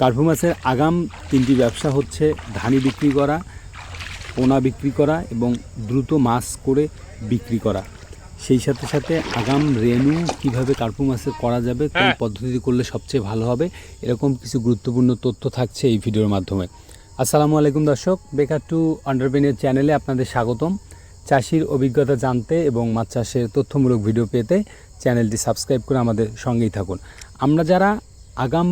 কার্পু মাছের আগাম তিনটি ব্যবসা হচ্ছে ধানি বিক্রি করা পোনা বিক্রি করা এবং দ্রুত মাছ করে বিক্রি করা। সেই সাথে সাথে আগাম রেনু কীভাবে কার্পু মাছের করা যাবে কোন পদ্ধতি করলে সবচেয়ে ভালো হবে এরকম কিছু গুরুত্বপূর্ণ তথ্য থাকছে এই ভিডিওর মাধ্যমে। আসসালামু আলাইকুম দর্শক বেকার টু আন্ডারপেনিয়ার চ্যানেলে আপনাদের স্বাগতম। চাষির অভিজ্ঞতা জানতে এবং মাছ চাষের তথ্যমূলক ভিডিও পেতে চ্যানেলটি সাবস্ক্রাইব করে আমাদের সঙ্গেই থাকুন। আমরা যারা আগাম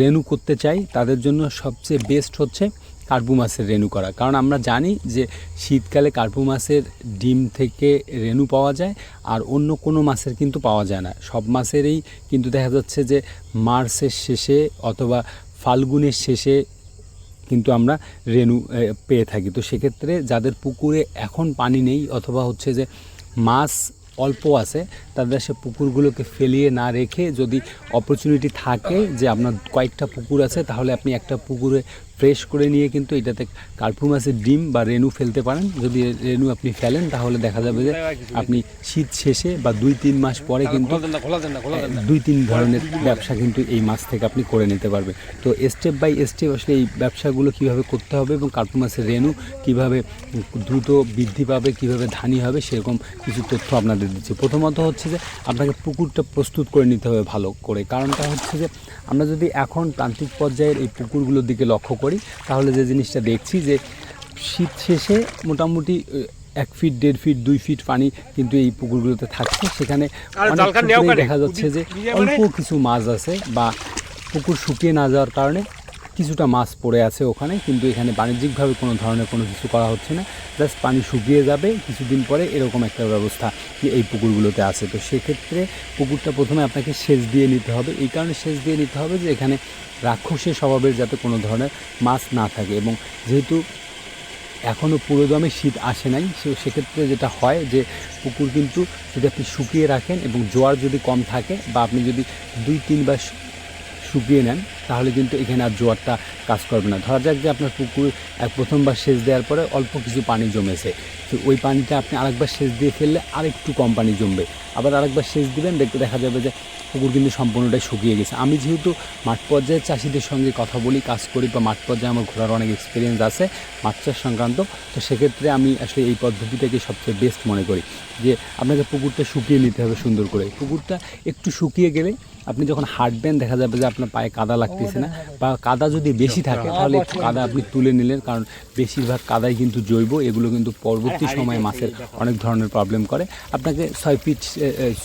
রেনু করতে চাই, তাদের জন্য সবচেয়ে বেস্ট হচ্ছে কার্পু মাছের রেনু করা। কারণ আমরা জানি যে শীতকালে কার্পু মাছের ডিম থেকে রেনু পাওয়া যায় আর অন্য কোনো মাছের কিন্তু পাওয়া যায় না। সব মাছেরই কিন্তু দেখা যাচ্ছে যে মার্চের শেষে অথবা ফাল্গুনের শেষে কিন্তু আমরা রেনু পেয়ে থাকি। তো সেক্ষেত্রে যাদের পুকুরে এখন পানি নেই অথবা হচ্ছে যে মাছ অল্প আছে তাদের সে পুকুরগুলোকে ফেলিয়ে না রেখে যদি অপরচুনিটি থাকে যে আপনার কয়েকটা পুকুর আছে, তাহলে আপনি একটা পুকুরে ফ্রেশ করে নিয়ে কিন্তু এটাতে কার্পু মাছের ডিম বা রেনু ফেলতে পারেন। যদি রেনু আপনি ফেলেন তাহলে দেখা যাবে যে আপনি শীত শেষে বা দুই তিন মাস পরে কিন্তু দুই তিন ধরনের ব্যবসা কিন্তু এই মাছ থেকে আপনি করে নিতে পারবেন। তো স্টেপ বাই স্টেপ আসলে এই ব্যবসাগুলো কীভাবে করতে হবে এবং কার্পু মাছের রেনু কীভাবে দ্রুত বৃদ্ধি পাবে কীভাবে ধানি হবে সেরকম কিছু তথ্য আপনাদের দিচ্ছি। প্রথমত হচ্ছে যে আপনাকে পুকুরটা প্রস্তুত করে নিতে হবে ভালো করে। কারণটা হচ্ছে যে আমরা যদি এখন প্রান্তিক পর্যায়ের এই পুকুরগুলোর দিকে লক্ষ্য করি তাহলে যে জিনিসটা দেখছি যে শীত শেষে মোটামুটি এক ফিট দেড় ফিট দুই ফিট পানি কিন্তু এই পুকুরগুলোতে থাকছে সেখানে? দেখা যাচ্ছে যে? অল্প কিছু মাছ আছে বা পুকুর শুকিয়ে না যাওয়ার কারণে কিছুটা মাছ পড়ে আছে ওখানে কিন্তু এখানে বাণিজ্যিকভাবে কোনো ধরনের কোনো কিছু করা হচ্ছে না জাস্ট পানি শুকিয়ে যাবে কিছুদিন পরে এরকম একটা ব্যবস্থা এই পুকুরগুলোতে আছে? তো সেক্ষেত্রে পুকুরটা প্রথমে আপনাকে সেচ দিয়ে নিতে হবে। এই কারণে সেচ দিয়ে নিতে হবে যে এখানে রাক্ষসের স্বভাবের যাতে কোনো ধরনের মাছ না থাকে এবং যেহেতু এখনও পুরোদমে শীত আসে নাই, সে সেক্ষেত্রে যেটা হয় যে পুকুর কিন্তু যদি আপনি শুকিয়ে রাখেন এবং জোয়ার যদি কম থাকে বা আপনি যদি দুই তিনবার শুকিয়ে নেন, তাহলে কিন্তু এখানে আর জোয়ারটা কাজ করবে না। ধরা যাক যে আপনার পুকুর এক প্রথমবার সেচ দেওয়ার পরে অল্প কিছু পানি জমেছে। তো ওই পানিটা আপনি আরেকবার সেচ দিয়ে ফেললে আরেকটু কম পানি জমবে। আবার আরেকবার সেচ দিবেন, দেখতে দেখা যাবে যে পুকুর কিন্তু সম্পূর্ণটাই শুকিয়ে গেছে। আমি যেহেতু মাঠ পর্যায়ের চাষিদের সঙ্গে কথা বলি, কাজ করি, বা মাঠ পর্যায়ে আমার ঘোরার অনেক এক্সপিরিয়েন্স আছে মাছ চাষ সংক্রান্ত, তো সেক্ষেত্রে আমি আসলে এই পদ্ধতিটাকে সবচেয়ে বেস্ট মনে করি যে আপনাকে পুকুরটা শুকিয়ে নিতে হবে সুন্দর করে। পুকুরটা একটু শুকিয়ে গেলে আপনি যখন হাঁটবেন দেখা যাবে যে আপনার পায়ে কাদা লাগতেছে না। বা কাদা যদি বেশি থাকে তাহলে একটু কাদা আপনি তুলে নিলেন কারণ বেশিরভাগ কাদাই কিন্তু জৈব এগুলো কিন্তু পরবর্তী সময়ে মাছের অনেক ধরনের প্রবলেম করে। আপনাকে ছয় ফিট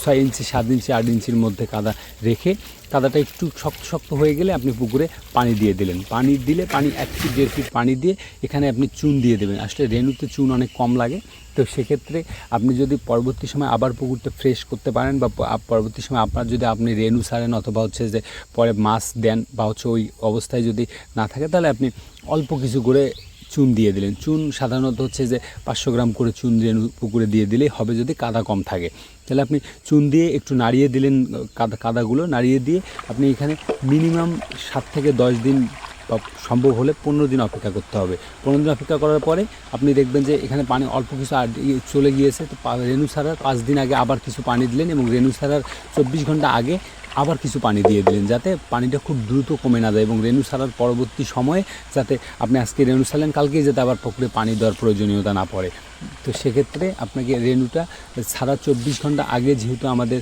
ছয় ইঞ্চি সাত ইঞ্চি আট ইঞ্চির মধ্যে কাদা রেখে কাদাটা একটু শক্ত শক্ত হয়ে গেলে আপনি পুকুরে পানি দিয়ে দিলেন। পানি দিলে পানি এক ফিট, দেড় ফিট পানি দিয়ে এখানে আপনি চুন দিয়ে দেবেন। আসলে রেনুতে চুন অনেক কম লাগে। তো সেক্ষেত্রে আপনি যদি পরবর্তী সময় আবার পুকুরটা ফ্রেশ করতে পারেন বা পরবর্তী সময় আপনার যদি আপনি রেনু সারেন অথবা হচ্ছে যে পরে মাছ দেন বা হচ্ছে ওই অবস্থায় যদি না থাকে, তাহলে আপনি অল্প কিছু করে চুন দিয়ে দিলেন। চুন সাধারণত হচ্ছে যে পাঁচশো গ্রাম করে চুন রেনু পুকুরে দিয়ে দিলেই হবে যদি কাদা কম থাকে। তাহলে আপনি চুন দিয়ে একটু নাড়িয়ে দিলেন কাদা, কাদাগুলো নাড়িয়ে দিয়ে আপনি এখানে মিনিমাম সাত থেকে দশ দিন সম্ভব হলে পনেরো দিন অপেক্ষা করতে হবে। পনেরো দিন অপেক্ষা করার পরে আপনি দেখবেন যে এখানে পানি অল্প কিছু চলে গিয়েছে, তো রেনু সারার পাঁচ দিন আগে আবার কিছু পানি দিলেন এবং রেনু সারার চব্বিশ ঘণ্টা আগে আবার কিছু পানি দিয়ে দিলেন যাতে পানিটা খুব দ্রুত কমে না যায় এবং রেনু সারার পরবর্তী সময়ে যাতে আপনি আজকে রেনু সারলেন কালকেই যাতে আবার পুকুরে পানি দেওয়ার প্রয়োজনীয়তা না পড়ে। তো সেক্ষেত্রে আপনাকে রেনুটা সারা চব্বিশ ঘণ্টা আগে যেহেতু আমাদের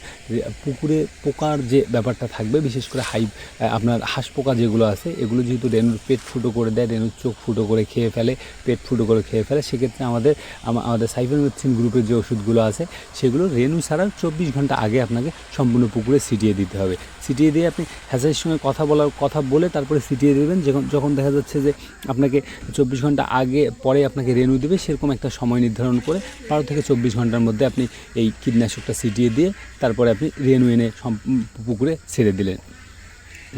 পুকুরে পোকার যে ব্যাপারটা থাকবে, বিশেষ করে হাই আপনার হাঁস পোকা যেগুলো আছে, এগুলো যেহেতু রেনুর পেট ফুটো করে দেয় রেনুর চোখ ফুটো করে খেয়ে ফেলে, পেট ফুটো করে খেয়ে ফেলে, সেক্ষেত্রে আমাদের, আমা- আমাদের সাইফেলমেথিন গ্রুপের যে ওষুধগুলো আছে, সেগুলো রেনু ছাড়ার চব্বিশ ঘণ্টা আগে আপনাকে সম্পূর্ণ পুকুরে ছিটিয়ে দিতে হবে। ছিটিয়ে দিয়ে আপনি হ্যাচারির সঙ্গে কথা বলার কথা বলে তারপরে ছিটিয়ে দেবেন। যখন যখন দেখা যাচ্ছে যে আপনাকে চব্বিশ ঘণ্টা আগে পরে আপনাকে রেনু দেবে, সেরকম একটা সময় নির্ধারণ করে বারো থেকে চব্বিশ ঘণ্টার মধ্যে আপনি এই কীটনাশকটা ছিটিয়ে দিয়ে তারপরে আপনি রেনু এনে পুকুরে ছেড়ে দিলেন।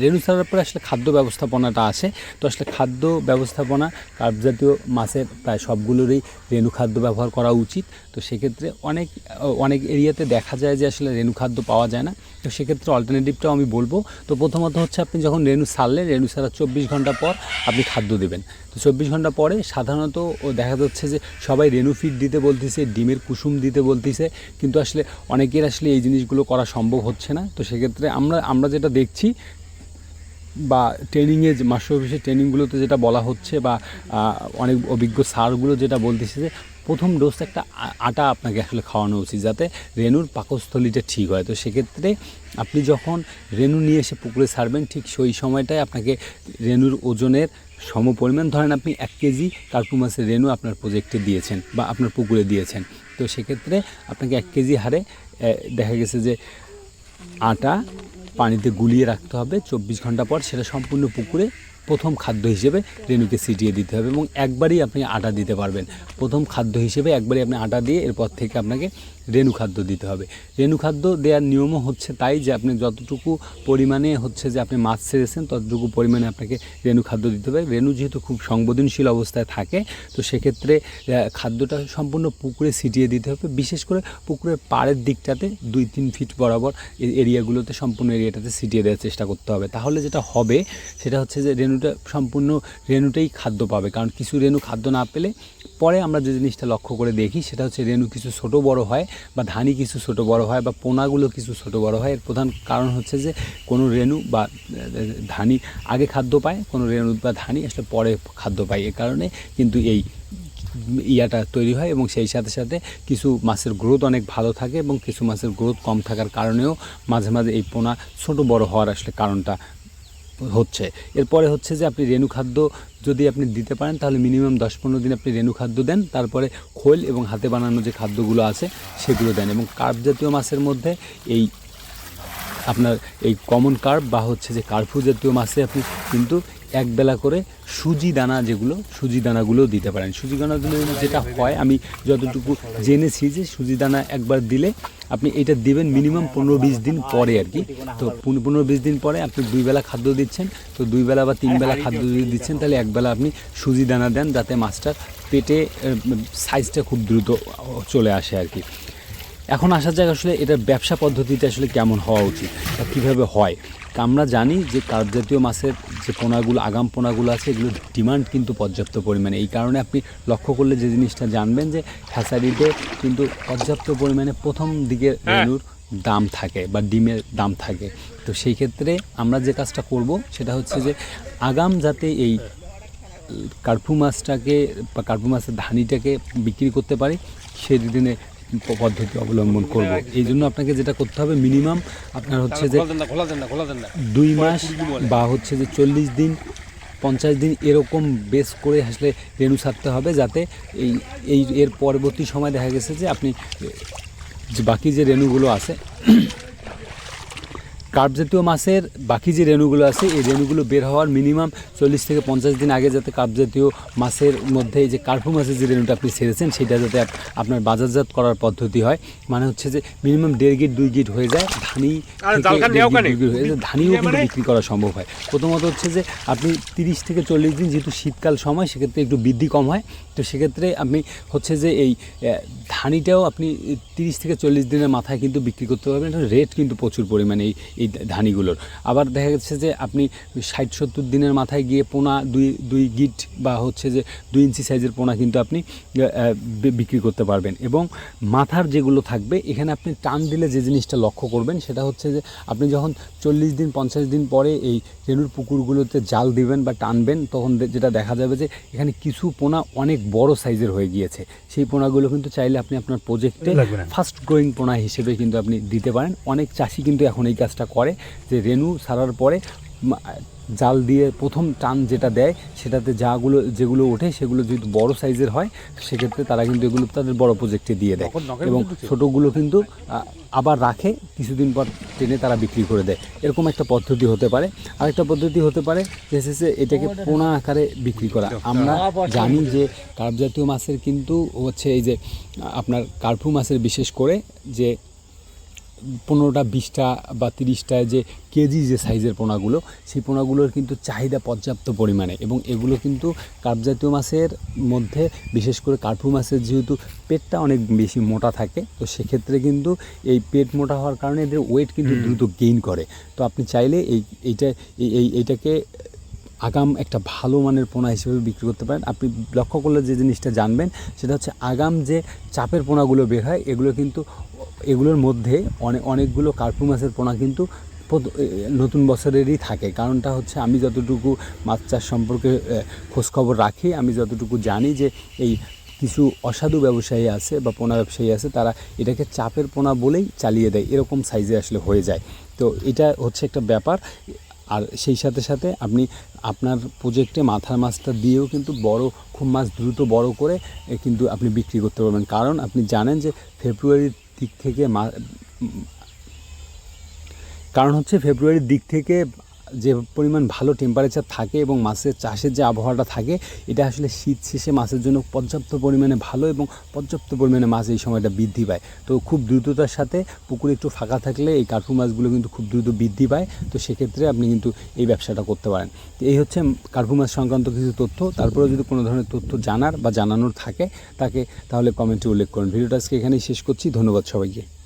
রেনু ছাড়ার পরে আসলে খাদ্য ব্যবস্থাপনাটা আসে তো আসলে খাদ্য ব্যবস্থাপনা কার্ব জাতীয় মাছের প্রায় সবগুলোরই রেণু খাদ্য ব্যবহার করা উচিত। তো সেক্ষেত্রে অনেক অনেক এরিয়াতে দেখা যায় যে আসলে রেণু খাদ্য পাওয়া যায় না। তো সেক্ষেত্রে অল্টারনেটিভটাও আমি বলব। তো প্রথমত হচ্ছে আপনি যখন রেণু ছাড়লেন রেণু ছাড়ার চব্বিশ ঘণ্টা পর আপনি খাদ্য দেবেন। তো চব্বিশ ঘণ্টা পরে সাধারণত দেখা যাচ্ছে যে সবাই রেণু ফিড দিতে বলতেছে, ডিমের কুসুম দিতে বলতেছে। কিন্তু আসলে অনেকের আসলে এই জিনিসগুলো করা সম্ভব হচ্ছে না। তো সেক্ষেত্রে আমরা আমরা যেটা দেখছি বা ট্রেনিংয়ে যে মাস্টার অফিসের ট্রেনিংগুলোতে যেটা বলা হচ্ছে বা অনেক অভিজ্ঞ সারগুলো যেটা বলতেছে যে, প্রথম ডোজ একটা আটা আপনাকে আসলে খাওয়ানো উচিত যাতে রেনুর পাকস্থলীটা ঠিক হয়। তো সেক্ষেত্রে আপনি যখন রেনু নিয়ে এসে পুকুরে ছাড়বেন, ঠিক সেই সময়টায় আপনাকে রেনুর ওজনের সম পরিমাণ ধরেন আপনি এক কেজি কার্পু মাছের রেনু আপনার প্রজেক্টে দিয়েছেন বা আপনার পুকুরে দিয়েছেন। তো সেক্ষেত্রে আপনাকে এক কেজি হারে দেখা গেছে যে আটা পানিতে গুলিয়ে রাখতে হবে। চব্বিশ ঘণ্টা পর সেটা সম্পূর্ণ পুকুরে প্রথম খাদ্য হিসেবে রেণুকে ছিটিয়ে দিতে হবে এবং একবারই আপনি আটা দিতে পারবেন। প্রথম খাদ্য হিসেবে একবারই আপনি আটা দিয়ে এরপর থেকে আপনাকে রেণু খাদ্য দিতে হবে। রেণু খাদ্য দেওয়ার নিয়মও হচ্ছে তাই যে আপনি যতটুকু পরিমাণে হচ্ছে যে আপনি মাছ ছেড়েছেন, ততটুকু পরিমাণে আপনাকে রেণু খাদ্য দিতে হবে। রেণু যেহেতু খুব সংবেদনশীল অবস্থায় থাকে, তো সেক্ষেত্রে খাদ্যটা সম্পূর্ণ পুকুরে ছিটিয়ে দিতে হবে। বিশেষ করে পুকুরের পাড়ের দিকটাতে দুই তিন ফিট বরাবর এরিয়াগুলোতে সম্পূর্ণ এরিয়াটাতে ছিটিয়ে দেওয়ার চেষ্টা করতে হবে। তাহলে যেটা হবে, সেটা হচ্ছে যে রেনুটা সম্পূর্ণ রেনুটাই খাদ্য পাবে। কারণ কিছু রেণু খাদ্য না পেলে পরে আমরা যে জিনিসটা লক্ষ্য করে দেখি সেটা হচ্ছে রেণু কিছু ছোট বড় হয় বা ধানি কিছু ছোট বড় হয় বা পোনাগুলো কিছু ছোট বড় হয়। এর প্রধান কারণ হচ্ছে যে কোনো রেণু বা ধানি আগে খাদ্য পায়, কোনো রেনু বা ধানি আসলে পরে খাদ্য পায়। এ কারণে কিন্তু এই ইয়াটা তৈরি হয় এবং সেই সাথে সাথে কিছু মাছের গ্রোথ অনেক ভালো থাকে এবং কিছু মাছের গ্রোথ কম থাকার কারণেও মাঝে মাঝে এই পোনা ছোট বড় হওয়ার আসলে কারণটা হচ্ছে। এরপরে হচ্ছে যে আপনি রেণু খাদ্য যদি আপনি দিতে পারেন, তাহলে মিনিমাম দশ পনেরো দিন আপনি রেণু খাদ্য দেন, তারপরে খোল এবং হাতে বানানো যে খাদ্যগুলো আছে, সেগুলো দেন। এবং কার্প জাতীয় মাছের মধ্যে এই আপনার এই কমন কার্প বা হচ্ছে যে কার্ফু জাতীয় মাছে আপনি কিন্তু একবেলা করে সুজি দানা যেগুলো, সুজি দানাগুলোও দিতে পারেন। সুজি দানাগুলো যেটা হয়, আমি যতটুকু জেনেছি যে সুজি দানা একবার দিলে আপনি এটা দিবেন মিনিমাম পনেরো বিশ দিন পরে আর কি। তো পনেরো বিশ দিন পরে আপনি দুই বেলা খাদ্য দিচ্ছেন, তো দুই বেলা বা তিন বেলা খাদ্য যদি দিচ্ছেন, তাহলে একবেলা আপনি সুজি দানা দেন, যাতে মাছটার পেটে সাইজটা খুব দ্রুত চলে আসে আর কি। এখন আসা যাক আসলে এটার ব্যবসা পদ্ধতিটা আসলে কেমন হওয়া উচিত বা কীভাবে হয়? তা আমরা জানি যে কার্প জাতীয় মাছের যে পোনাগুলো আগাম পোনাগুলো আছে এগুলোর ডিমান্ড কিন্তু পর্যাপ্ত পরিমাণে। এই কারণে আপনি লক্ষ্য করলে যে জিনিসটা জানবেন যে হ্যাচারিতে কিন্তু পর্যাপ্ত পরিমাণে প্রথম দিকে রেনুর দাম থাকে বা ডিমের দাম থাকে। তো সেই ক্ষেত্রে আমরা যে কাজটা করব সেটা হচ্ছে যে আগাম যাতে এই কার্পু মাছটাকে বা কার্পু মাছের ধানিটাকে বিক্রি করতে পারি সেই দিনে পদ্ধতি অবলম্বন করব। এই জন্য আপনাকে যেটা করতে হবে মিনিমাম আপনার হচ্ছে যে দুই মাস বা হচ্ছে যে চল্লিশ দিন পঞ্চাশ দিন এরকম বেস করে আসলে রেণু ছাড়তে হবে যাতে এই এই এর পরবর্তী সময় দেখা গেছে যে আপনি যে বাকি যে রেণুগুলো আছে কার্প জাতীয় মাছের বাকি যে রেণুগুলো আছে এই রেণুগুলো বের হওয়ার মিনিমাম চল্লিশ থেকে পঞ্চাশ দিন আগে যাতে কার্প জাতীয় মাছের মধ্যে এই যে কার্পু মাছের যে রেণুটা আপনি ছেড়েছেন সেটা যাতে আপনার বাজারজাত করার পদ্ধতি হয়। মানে হচ্ছে যে মিনিমাম দেড় গিট দুই গিট হয়ে যায় ধানি হয়ে ধানিও কিন্তু? বিক্রি করা সম্ভব হয়। প্রথমত হচ্ছে যে আপনি তিরিশ থেকে চল্লিশ দিন যেহেতু শীতকাল সময় সেক্ষেত্রে একটু বৃদ্ধি কম হয়। তো সেক্ষেত্রে আপনি হচ্ছে যে এই ধানিটাও আপনি তিরিশ থেকে চল্লিশ দিনের মাথায় কিন্তু বিক্রি করতে পারবেন। রেট কিন্তু প্রচুর পরিমাণে এই এই ধানিগুলোর। আবার দেখা যাচ্ছে যে আপনি ষাট সত্তর দিনের মাথায় গিয়ে পোনা, দুই দুই গিট বা হচ্ছে যে দুই ইঞ্চি সাইজের পোনা কিন্তু আপনি বিক্রি করতে পারবেন। এবং মাথার যেগুলো থাকবে, এখানে আপনি টান দিলে যে জিনিসটা লক্ষ্য করবেন, সেটা হচ্ছে যে আপনি যখন চল্লিশ দিন, পঞ্চাশ দিন পরে এই রেণুর পুকুরগুলোতে জাল দিবেন বা টানবেন, তখন যেটা দেখা যাবে যে এখানে কিছু পোনা অনেক বড় সাইজের হয়ে গিয়েছে। সেই পোনাগুলো কিন্তু চাইলে আপনি আপনার প্রজেক্টে ফার্স্ট গ্রোয়িং পোনা হিসেবে কিন্তু আপনি দিতে পারেন। অনেক চাষি কিন্তু এখন এই কাজটা করে যে রেনু সারার পরে জাল দিয়ে প্রথম টান যেটা দেয় সেটাতে যাগুলো যেগুলো ওঠে সেগুলো যদি বড় সাইজের হয় সেক্ষেত্রে তারা কিন্তু এগুলো তাদের বড় প্রজেক্টে দিয়ে দেয়। এবং ছোটোগুলো কিন্তু আবার রাখে কিছুদিন পর টেনে তারা বিক্রি করে দেয়। এরকম একটা পদ্ধতি হতে পারে। আরেকটা পদ্ধতি হতে পারে যে হচ্ছে এটাকে পোনা আকারে বিক্রি করা। আমরা জানি যে কার্প জাতীয় মাছের কিন্তু হচ্ছে এই যে আপনার কার্পু মাছের বিশেষ করে যে পনেরোটা বিশটা বা তিরিশটা যে কেজি যে সাইজের পোনাগুলো সেই পোনাগুলোর কিন্তু চাহিদা পর্যাপ্ত পরিমাণে এবং এগুলো কিন্তু কার্প জাতীয় মাছের মধ্যে বিশেষ করে কার্পু মাছের যেহেতু পেটটা অনেক বেশি মোটা থাকে তো সেক্ষেত্রে কিন্তু এই পেট মোটা হওয়ার কারণে এদের ওয়েট কিন্তু দ্রুত গেইন করে। তো আপনি চাইলে এই এইটা এই এই এইটাকে আগাম একটা ভালো মানের পোনা হিসেবে বিক্রি করতে পারেন। আপনি লক্ষ্য করলে যে জিনিসটা জানবেন, সেটা হচ্ছে আগাম যে চাপের পোনাগুলো বের হয়, এগুলো কিন্তু এগুলোর মধ্যে অনেক অনেকগুলো কার্পু মাছের পোনা কিন্তু নতুন বছরেরই থাকে। কারণটা হচ্ছে আমি যতটুকু মাছ চাষ সম্পর্কে খোঁজখবর রাখি, আমি যতটুকু জানি যে এই কিছু অসাধু ব্যবসায়ী আছে বা পোনা ব্যবসায়ী আছে, তারা এটাকে চাপের পোনা বলেই চালিয়ে দেয়। এরকম সাইজে আসলে হয়ে যায়। তো এটা হচ্ছে একটা ব্যাপার। আর সেই সাথে সাথে আপনি আপনার প্রজেক্টে মাথার মাছটা দিয়েও কিন্তু বড়, খুব মাছ দ্রুত বড় করে কিন্তু আপনি বিক্রি করতে পারবেন। কারণ আপনি জানেন যে ফেব্রুয়ারির দিক থেকে কারণ হচ্ছে ফেব্রুয়ারির দিক থেকে যে পরিমাণ ভালো টেম্পারেচার থাকে এবং মাছের চাষের যে আবহাওয়াটা থাকে, এটা আসলে শীত শেষে মাছের জন্য পর্যাপ্ত পরিমাণে ভালো এবং পর্যাপ্ত পরিমাণে মাছ এই সময়টা বৃদ্ধি পায়। তো খুব দ্রুততার সাথে পুকুরে একটু ফাঁকা থাকলে এই কার্পু মাছগুলো কিন্তু খুব দ্রুত বৃদ্ধি পায়। তো সেক্ষেত্রে আপনি কিন্তু এই ব্যবসাটা করতে পারেন। তো এই হচ্ছে কার্পু মাছ সংক্রান্ত কিছু তথ্য। তারপরেও যদি কোনো ধরনের তথ্য জানার বা জানানোর থাকে, তাকে তাহলে কমেন্টে উল্লেখ করুন। ভিডিওটা আজকে এখানেই শেষ করছি। ধন্যবাদ সবাইকে।